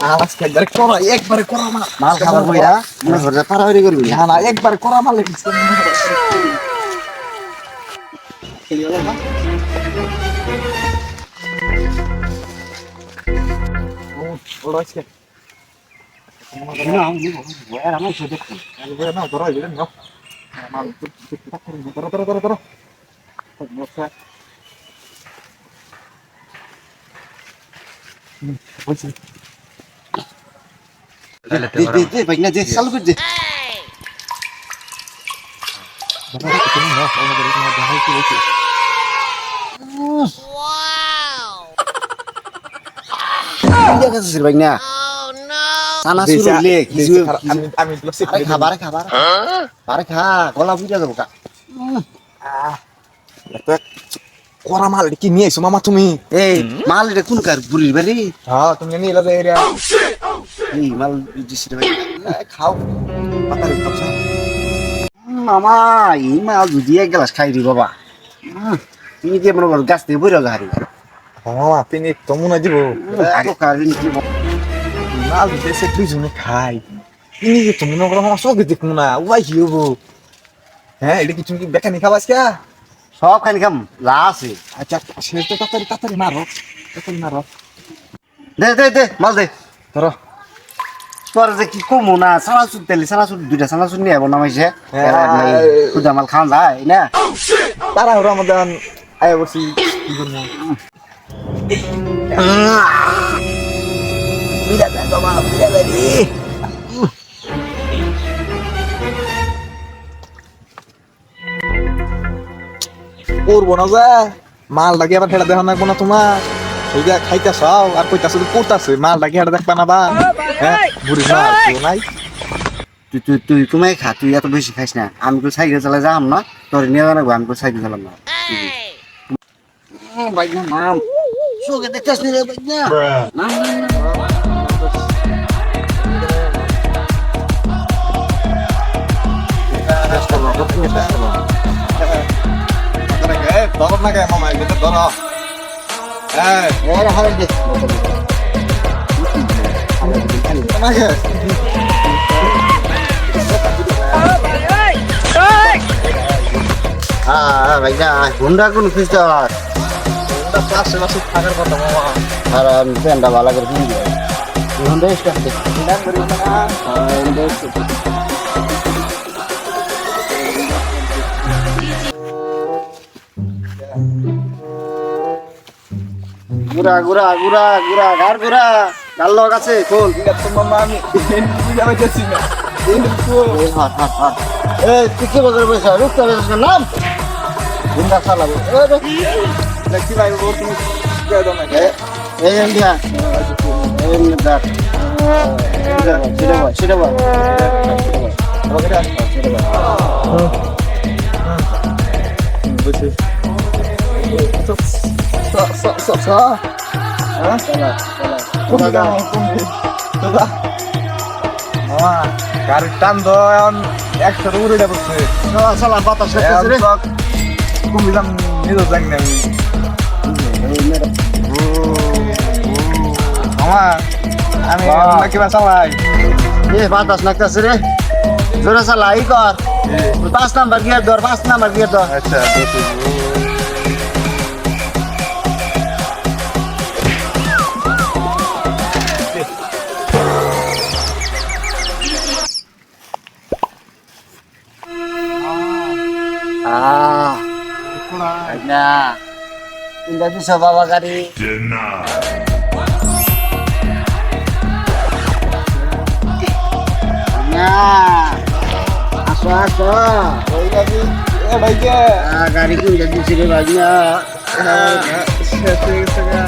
আজকে একবারে করা একবারে করা মাল। মাল খাবার বইয়া মনে করে পারাপারি করবি। না না একবারে করা মাল লিখছে না ধরো এগুলো নাও মাল ধরো ধরো ধরো ধরো বসে বলছি দে দে দে ভাই না দে চালু করে দে কি দেখাচ্ছিস রে ভাই না সানা শুরু লে কিছু আমি আমি লসি আরে খাবার খাবার আরে খা গলা বুঝা যাব কা করা মাল কি নিয়ে এসো মামা তুমি এই মাল এটা কোন কার বুড়ির বাড়ি হ্যাঁ তুমি নিয়ে এলে এরিয়া এই মাল রে খাও। পাতারি। মামা এই মাল যদি এক গ্লাস খাই দি বাবা। তুমি যে মনে করো গাছ থেকে বইরা হারি হ্যাঁ মামা তিনি তো মনে দিব। মাল দেশে দুইজনে খাই। তিনি যে তুমি মনে করো মামা চোখে দেখব না উপায় কি হব? হ্যাঁ এটা কি তুমি কি বেকানি খাবাস কে সব খানি খাম যা আছে। আচ্ছা শেষ তো তাড়াতাড়ি তাড়াতাড়ি মারো তাড়াতাড়ি মারো। দে দে দে মাল দে। ধরো। তোর যে কি কমো না সানাসুর তেলি সানাসুর দুইটা সানাসুর নিয়ে আবার নামাইছে হ্যাঁ। খুদা মাল খাওয়া যায় না তারা ওরা আমাদের আয় বলছি কি করব করব না যা মাল ডাকি আবার হেটা দেখা না তোমার এই যে খাইতেছ আর কইতাছ করতাছে মাল ডাকি হেটা দেখবা না বা? হ্যাঁ বুড়ি না নাই তুই তুই তুই তোমায় খা তুই এত বেশি খাইস না। আমি তো সাইকেল চালাই যাম না তোর নিয়ে জানাব আমি তো সাইকেল চালাম না। ভাই না নাম। চোখে দেখতেছ নি রে ভাই না নাম নাম, নাম ধরো না কে মামা এটা ধরো। হ্যাঁ ভাই না হুন্ডা কোন খ্রিস্টান পাশে পাশে থাকার কথা মামা আর আমি প্যান্টটা ভালো করে কিনবি হুন্ডা গুড়া গুড়া গুড়া গুড়া ঘর। গুড়া গাল লোক আছে খোল। মামা আমি বুঝা পাইতেছি না। এই তুই কি বলতে বসে রুখতে বসে নাম? গুন্ডা চালাবো রে। ভাই ও তুমি এই ইন্ডিয়া এই ইন্ডিয়া সেটা বল সেটা বল আমাকে আস সেটা বল বুঝছি তো তো টান দো এখন একশো উড়ে যাব চালা চালা বাতাস শেষ রে কমি দাম নিজেও জানি না আমি এই মেরে মামা আমি বাহ। কিবা চালাই এ বাতাস লাগতেছে রে জোরে চালা ই কর পাঁচ নাম্বার গিয়ার ধর পাঁচ নাম্বার গিয়ার ধর আচ্ছা আহ না ইন্দা দিছ বাবা গাড়ি না আসো আসো ওই গাড়ি এ ভাই কে আহ, গাড়ি কিনতে দিছি রে ভাই না শেষ হয়ে গেছে গা